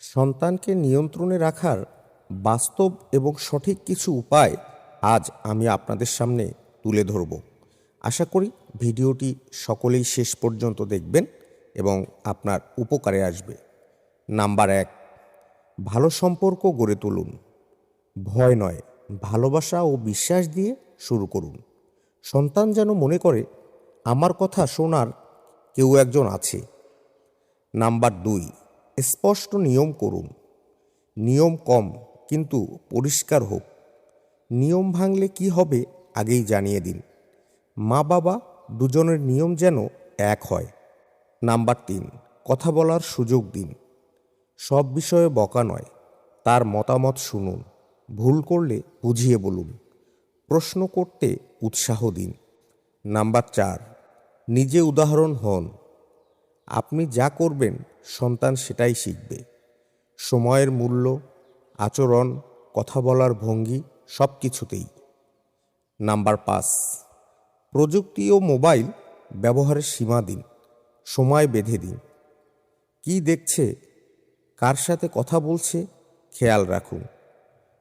সন্তানকে নিয়ন্ত্রণে রাখার বাস্তব এবং সঠিক কিছু উপায় আজ আমি আপনাদের সামনে তুলে ধরব। আশা করি ভিডিওটি সকলেই শেষ পর্যন্ত দেখবেন এবং আপনার উপকারে আসবে। নাম্বার এক, ভালো সম্পর্ক গড়ে তুলুন। ভয় নয়, ভালোবাসা ও বিশ্বাস দিয়ে শুরু করুন। সন্তান যেন মনে করে, আমার কথা শোনার কেউ একজন আছে। নাম্বার দুই স্পষ্ট নিয়ম করুন। নিয়ম কম, কিন্তু পরিষ্কার হোক। নিয়ম ভাঙলে কি হবে, আগেই জানিয়ে দিন। মা বাবা দুজনের নিয়ম যেন এক হয়। নাম্বার তিন, কথা বলার সুযোগ দিন। সব বিষয়ে বকা নয়, তার মতামত শুনুন। ভুল করলে বুঝিয়ে বলুন। প্রশ্ন করতে উৎসাহ দিন। নাম্বার চার, নিজে উদাহরণ হন। আপনি যা করবেন, সন্তান সেটাই শিখবে। সময়ের মূল্য, আচরণ, কথা বলার ভঙ্গি সব কিছুতেই নাম্বার পাঁচ, প্রযুক্তি ও মোবাইল ব্যবহারের সীমা দিন, সময় বেঁধে দিন। কি দেখছে, কার সাথে কথা বলছে, খেয়াল রাখুন।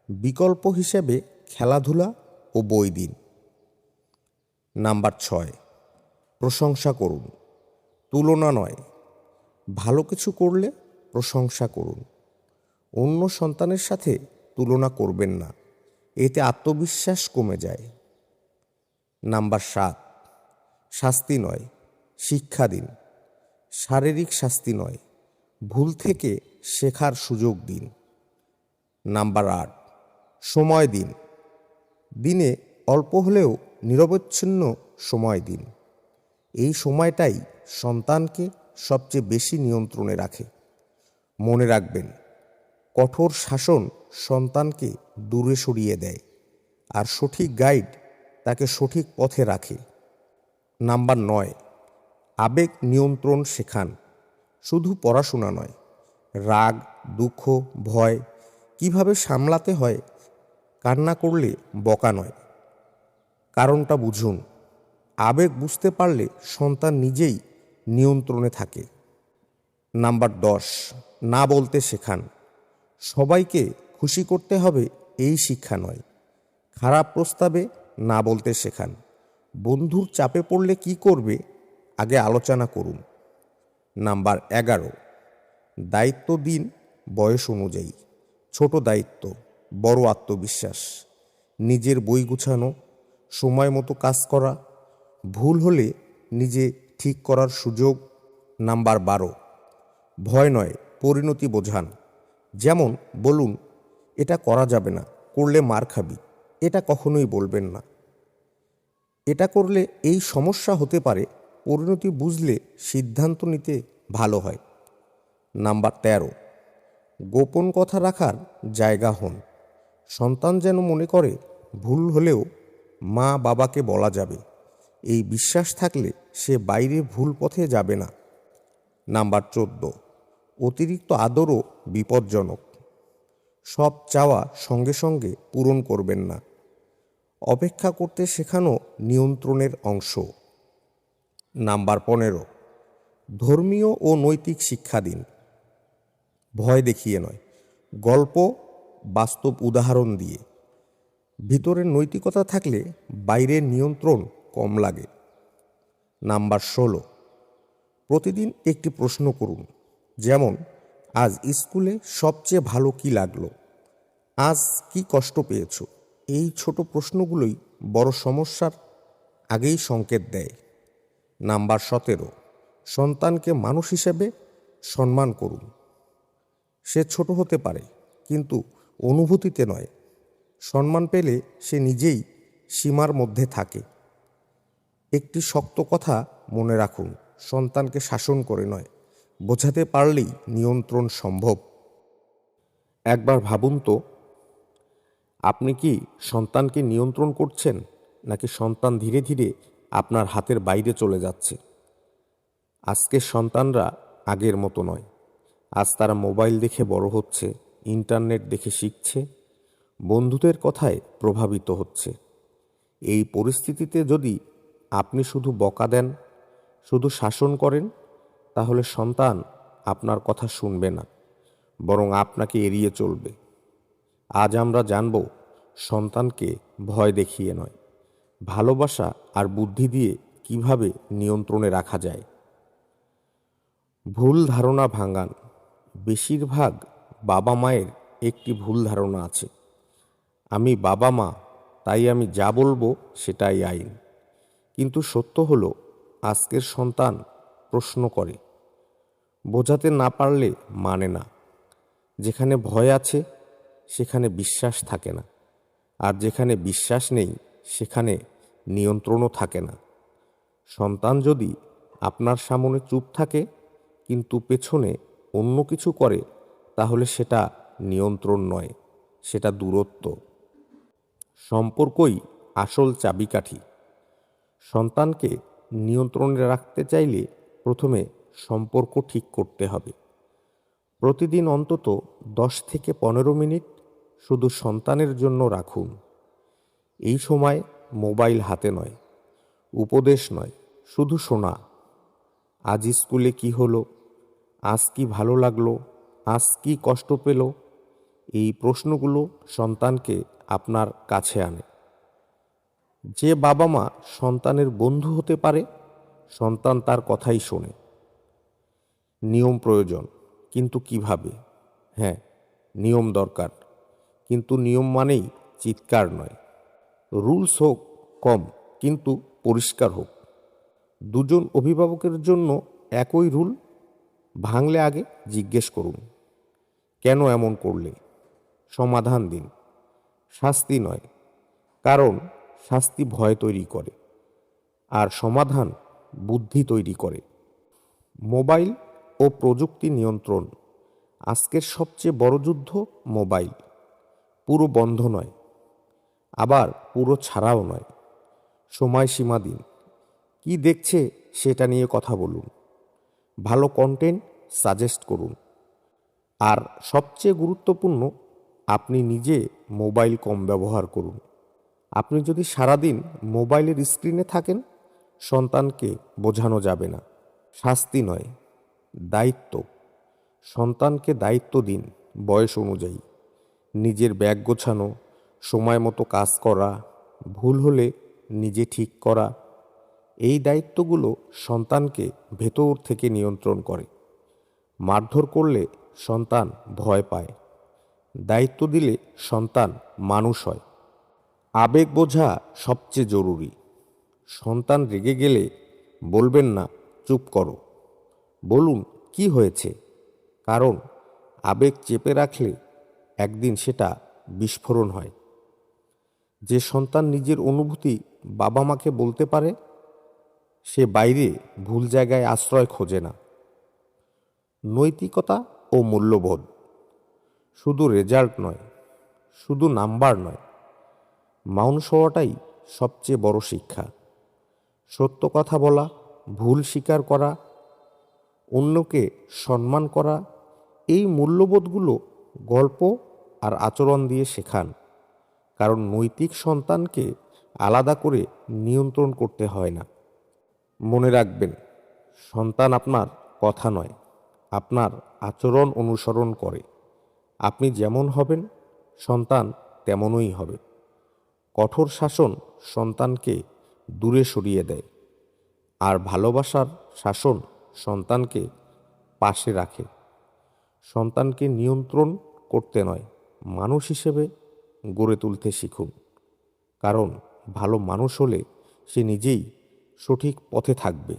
বিকল্প হিসেবে খেলাধুলা ও বই দিন। নাম্বার ছয়, প্রশংসা করুন। তুলনা নয়। ভালো কিছু করলে প্রশংসা করুন। অন্য সন্তানের সাথে তুলনা করবেন না। এতে আত্মবিশ্বাস কমে যায়। নাম্বার সাত, শাস্তি নয়, শিক্ষা দিন। শারীরিক শাস্তি নয়, ভুল থেকে শেখার সুযোগ দিন। নাম্বার আট, সময় দিন। দিনে অল্প হলেও নিরবচ্ছিন্ন সময় দিন। এই সময়টাই সন্তানকে সবচেয়ে বেশি নিয়ন্ত্রণে রাখে। মনে রাখবেন, কঠোর শাসন সন্তানকে দূরে সরিয়ে দেয় আর সঠিক গাইড তাকে সঠিক পথে রাখে। নাম্বার নয়, আবেগ নিয়ন্ত্রণ শেখান। শুধু পড়াশোনা নয়, রাগ, দুঃখ, ভয় কীভাবে সামলাতে হয় কান্না করলে বকা নয়। কারণটা বুঝুন আবেগ বুঝতে পারলে সন্তান নিজেই নিয়ন্ত্রণে থাকে। নাম্বার দশ, না বলতে শেখান। সবাইকে খুশি করতে হবে এই শিক্ষা নয়। খারাপ প্রস্তাবে না বলতে শেখান। বন্ধুর চাপে পড়লে কি করবে? আগে আলোচনা করুন। নাম্বার এগারো, দায়িত্ব দিন বয়স অনুযায়ী। ছোট দায়িত্ব, বড় আত্মবিশ্বাস। নিজের বই গুছানো, সময় মতো কাজ করা ভুল হলে নিজে ঠিক করার সুযোগ নাম্বার বারো। ভয় নয়, পরিণতি বোঝান। যেমন, বলুন, এটা করা যাবে না, করলে মার খাবি। এটা কখনোই বলবেন না। এটা করলে এই সমস্যা হতে পারে, পরিণতি বুঝলে সিদ্ধান্ত নিতে ভালো হয়। নাম্বার তেরো, গোপন কথা রাখার জায়গা হন। সন্তান যেন মনে করে, ভুল হলেও মা বাবাকে বলা যাবে। এই বিশ্বাস থাকলে সে বাইরে ভুল পথে যাবে না। নাম্বার চোদ্দ, অতিরিক্ত আদরও বিপজ্জনক। সব চাওয়া সঙ্গে সঙ্গে পূরণ করবেন না। অপেক্ষা করতে শেখানো নিয়ন্ত্রণের অংশ। নাম্বার পনেরো, ধর্মীয় ও নৈতিক শিক্ষা দিন। ভয় দেখিয়ে নয়, গল্প, বাস্তব উদাহরণ দিয়ে। ভিতরের নৈতিকতা থাকলে বাইরের নিয়ন্ত্রণ কম লাগে। নাম্বার ষোলো। প্রতিদিন একটি প্রশ্ন করুন, যেমন, আজ স্কুলে সবচেয়ে ভালো কি লাগল? আজ কি কষ্ট পেয়েছ? এই ছোট প্রশ্নগুলোই বড় সমস্যার আগেই সংকেত দেয়। নাম্বার সতেরো। সন্তানকে মানুষ হিসেবে সম্মান করুন। সে ছোট হতে পারে, কিন্তু অনুভূতিতে নয়। সম্মান পেলে সে নিজেই সীমার মধ্যে থাকে। একটি শক্ত কথা মনে রাখুন, সন্তানকে শাসন করে নয়, বোঝাতে পারলেই নিয়ন্ত্রণ সম্ভব। একবার ভাবুন তো, আপনি কি সন্তানকে নিয়ন্ত্রণ করছেন, নাকি সন্তান ধীরে ধীরে আপনার হাতের বাইরে চলে যাচ্ছে? আজকের সন্তানরা আগের মতো নয়, আজ তারা মোবাইল দেখে বড় হচ্ছে, ইন্টারনেট দেখে শিখছে, বন্ধুদের কথায় প্রভাবিত হচ্ছে। এই পরিস্থিতিতে যদি আপনি শুধু বকা দেন, শুধু শাসন করেন, তাহলে সন্তান আপনার কথা শুনবে না, বরং আপনাকে এড়িয়ে চলবে। আজ আমরা জানব, সন্তানকে ভয় দেখিয়ে নয়, ভালোবাসা আর বুদ্ধি দিয়ে কীভাবে নিয়ন্ত্রণে রাখা যায়। ভুল ধারণা ভাঙান, বেশিরভাগ বাবা মায়ের একটি ভুল ধারণা আছে। আমি বাবা মা, তাই আমি যা বলব সেটাই আইন। কিন্তু সত্য হলো, আজকের সন্তান প্রশ্ন করে। বোঝাতে না পারলে মানে না। যেখানে ভয় আছে, সেখানে বিশ্বাস থাকে না। আর যেখানে বিশ্বাস নেই, সেখানে নিয়ন্ত্রণও থাকে না। সন্তান যদি আপনার সামনে চুপ থাকে, কিন্তু পেছনে অন্য কিছু করে, তাহলে সেটা নিয়ন্ত্রণ নয়, সেটা দূরত্ব। সম্পর্কই আসল চাবিকাঠি। সন্তানকে নিয়ন্ত্রণে রাখতে চাইলে প্রথমে সম্পর্ক ঠিক করতে হবে। প্রতিদিন অন্তত দশ থেকে পনেরো মিনিট শুধু সন্তানের জন্য রাখুন। এই সময় মোবাইল হাতে নয়, উপদেশ নয়, শুধু শোনা। আজ স্কুলে কি হলো? আজ কি ভালো লাগল? আজ কি কষ্ট পেল? এই প্রশ্নগুলো সন্তানকে আপনার কাছে আনে। যে বাবা মা সন্তানের বন্ধু হতে পারে, সন্তান তার কথাই শোনে। নিয়ম প্রয়োজন, কিন্তু কীভাবে? হ্যাঁ নিয়ম দরকার, কিন্তু নিয়ম মানেই চিৎকার নয়। রুলস হোক, কম, কিন্তু পরিষ্কার হোক। দুজন অভিভাবকের জন্য একই রুল, ভাঙলে আগে জিজ্ঞেস করুন, কেন এমন করলে? সমাধান দিন, শাস্তি নয়, কারণ শাস্তি ভয় তৈরি করে আর সমাধান বুদ্ধি তৈরি করে। মোবাইল ও প্রযুক্তি নিয়ন্ত্রণ আজকের সবচেয়ে বড় যুদ্ধ মোবাইল। পুরো বন্ধ নয়, আবার পুরো ছাড়াও নয়। সময়সীমা দিন। কি দেখছে সেটা নিয়ে কথা বলুন। ভালো কন্টেন্ট সাজেস্ট করুন। আর সবচেয়ে গুরুত্বপূর্ণ, আপনি নিজে মোবাইল কম ব্যবহার করুন। আপনি যদি সারাদিন মোবাইলের স্ক্রিনে থাকেন, সন্তানকে বোঝানো যাবে না। শাস্তি নয়, দায়িত্ব। সন্তানকে দায়িত্ব দিন বয়স অনুযায়ী। নিজের ব্যাগ গোছানো, সময় মতো কাজ করা, ভুল হলে নিজে ঠিক করা, এই দায়িত্বগুলো সন্তানকে ভেতর থেকে নিয়ন্ত্রণ করে। মারধর করলে সন্তান ভয় পায়। দায়িত্ব দিলে সন্তান মানুষ হয়। আবেগ বোঝা সবচেয়ে জরুরি। সন্তান রেগে গেলে বলবেন না, চুপ করো। বলুন, কি হয়েছে? কারণ আবেগ চেপে রাখলে একদিন সেটা বিস্ফোরণ হয়। যে সন্তান নিজের অনুভূতি বাবা মাকে বলতে পারে, সে বাইরে ভুল জায়গায় আশ্রয় খোঁজে না। নৈতিকতা ও মূল্যবোধ। শুধু রেজাল্ট নয়, শুধু নাম্বার নয় মানুষ হওয়াটাই সবচেয়ে বড় শিক্ষা। সত্য কথা বলা, ভুল স্বীকার করা, অন্যকে সম্মান করা, এই মূল্যবোধগুলো গল্প আর আচরণ দিয়ে শেখান। কারণ নৈতিক সন্তানকে আলাদা করে নিয়ন্ত্রণ করতে হয় না। মনে রাখবেন, সন্তান আপনার কথা নয়, আপনার আচরণ অনুসরণ করে। আপনি যেমন হবেন, সন্তান তেমনই হবে। কঠোর শাসন সন্তানকে দূরে সরিয়ে দেয় আর ভালোবাসার শাসন সন্তানকে পাশে রাখে। সন্তানকে নিয়ন্ত্রণ করতে নয়, মানুষ হিসেবে গড়ে তুলতে শিখুন। কারণ ভালো মানুষ হলে সে নিজেই সঠিক পথে থাকবে।